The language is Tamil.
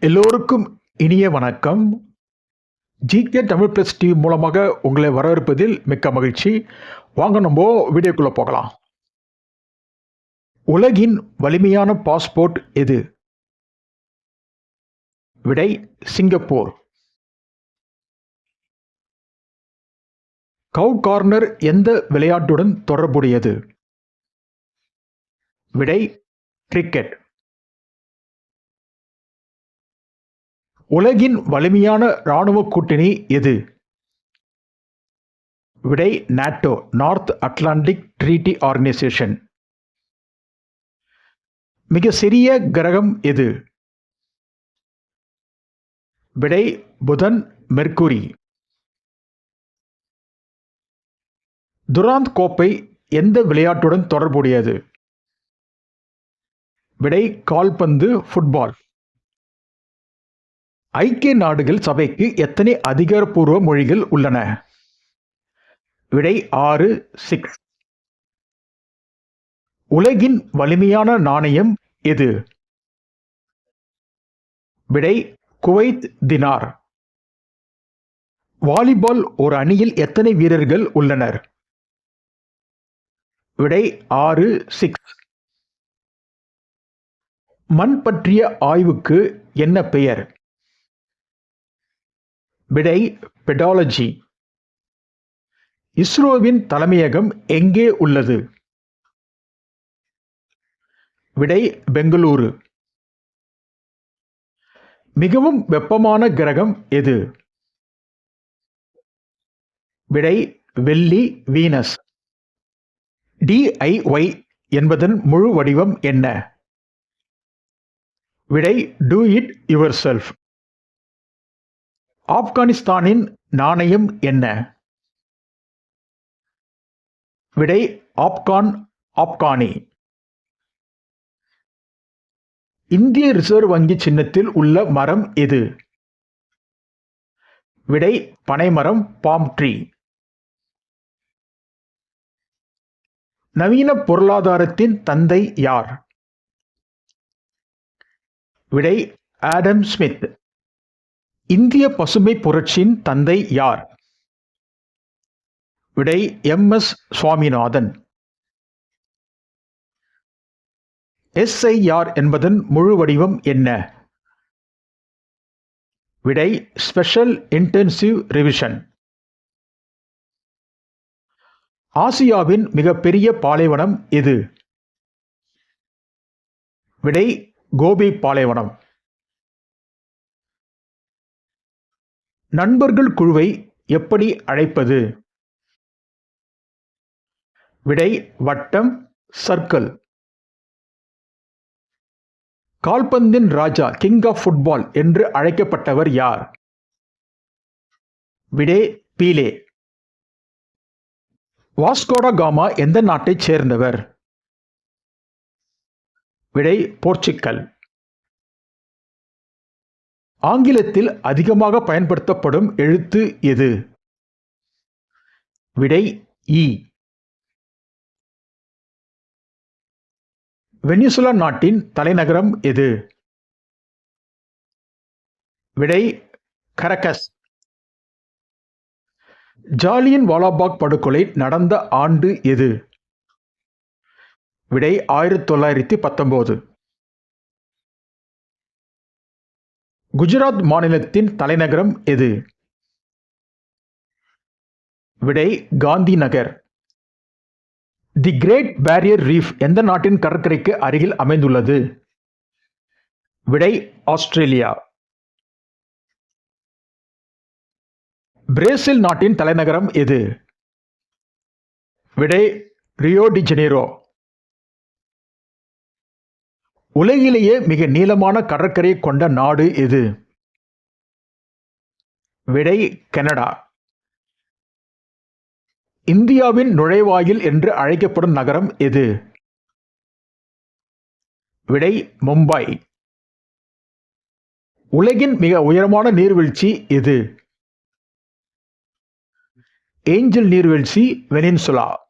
எல்லோருக்கும் இனிய வணக்கம். ஜிகே தமிழ் ப்ளஸ் டிவி மூலமாக உங்களை வரவேற்பதில் மிக்க மகிழ்ச்சி. வாங்க நம்ம வீடியோக்குள்ளே போகலாம். உலகின் வலிமையான பாஸ்போர்ட் எது? விடை சிங்கப்பூர். கவு கார்னர் எந்த விளையாட்டுடன் தொடர்புடையது? விடை கிரிக்கெட். உலகின் வலிமையான இராணுவ கூட்டணி எது? விடை NATO North Atlantic Treaty Organisation. மிக சிறிய கிரகம் எது? விடை புதன் மெர்க்குரி. துராந்த் கோப்பை எந்த விளையாட்டுடன் தொடர்புடையது? விடை கால்பந்து ஃபுட்பால். ஐக்கிய நாடுகள் சபைக்கு எத்தனை அதிகாரப்பூர்வ மொழிகள் உள்ளன? விடை ஆறு சிக்ஸ் உலகின் வலிமையான நாணயம் எது? விடை குவைத் தினார். வாலிபால் ஒரு அணியில் எத்தனை வீரர்கள் உள்ளனர்? விடை ஆறு சிக்ஸ் மண் பற்றிய ஆய்வுக்கு என்ன பெயர்? விடை பெடாலஜி இஸ்ரோவின் தலைமையகம் எங்கே உள்ளது? விடை பெங்களூரு. மிகவும் வெப்பமான கிரகம் எது? விடை வெள்ளி வீனஸ். டிஐஒய் என்பதன் முழு வடிவம் என்ன? விடை டூ இட் யுவர் செல்ஃப் ஆப்கானிஸ்தானின் நாணயம் என்ன? விடை ஆப்கான் ஆப்கானி. இந்திய ரிசர்வ் வங்கி சின்னத்தில் உள்ள மரம் எது? விடை பனைமரம் பாம் ட்ரீ நவீன பொருளாதாரத்தின் தந்தை யார்? விடை ஆடம் ஸ்மித். இந்திய பசுமை புரட்சியின் தந்தை யார்? விடை எம். எஸ். சுவாமிநாதன். எஸ்ஐஆர் என்பதன் முழு வடிவம் என்ன? விடை ஸ்பெஷல் இன்டென்சிவ் ரிவிஷன். ஆசியாவின் மிகப்பெரிய பாலைவனம் எது? விடை கோபி பாலைவனம். நண்பர்கள் குழுவை எப்படி அழைப்பது? விடை வட்டம் சர்க்கிள். கால்பந்தின் ராஜா கிங் ஆஃப் ஃபுட்பால் என்று அழைக்கப்பட்டவர் யார்? விடே பீலே வாஸ்கோடா காமா எந்த நாட்டைச் சேர்ந்தவர்? விடை போர்ச்சுக்கல். ஆங்கிலத்தில் அதிகமாக பயன்படுத்தப்படும் எழுத்து எது? விடை இ. வெனிசுலா நாட்டின் தலைநகரம் எது? விடை கரகஸ். ஜாலியன் வாலாபாக் படுகொலை நடந்த ஆண்டு எது? விடை ஆயிரத்தி தொள்ளாயிரத்தி பத்தொன்பது. குஜராத் மாநிலத்தின் தலைநகரம் எது? விடை Gandhi Nagar the Great Barrier Reef எந்த நாட்டின் கடற்கரைக்கு அருகில் அமைந்துள்ளது? விடை ஆஸ்திரேலியா. பிரேசில் நாட்டின் தலைநகரம் எது? விடை ரியோ டி ஜெனீரோ உலகிலேயே மிக நீளமான கடற்கரை கொண்ட நாடு எது விடை கனடா. இந்தியாவின் நுழைவாயில் என்று அழைக்கப்படும் நகரம் எது விடை மும்பை. உலகின் மிக உயரமான நீர்வீழ்ச்சி எது ஏஞ்சல் நீர்வீழ்ச்சி வெனின்சுலா.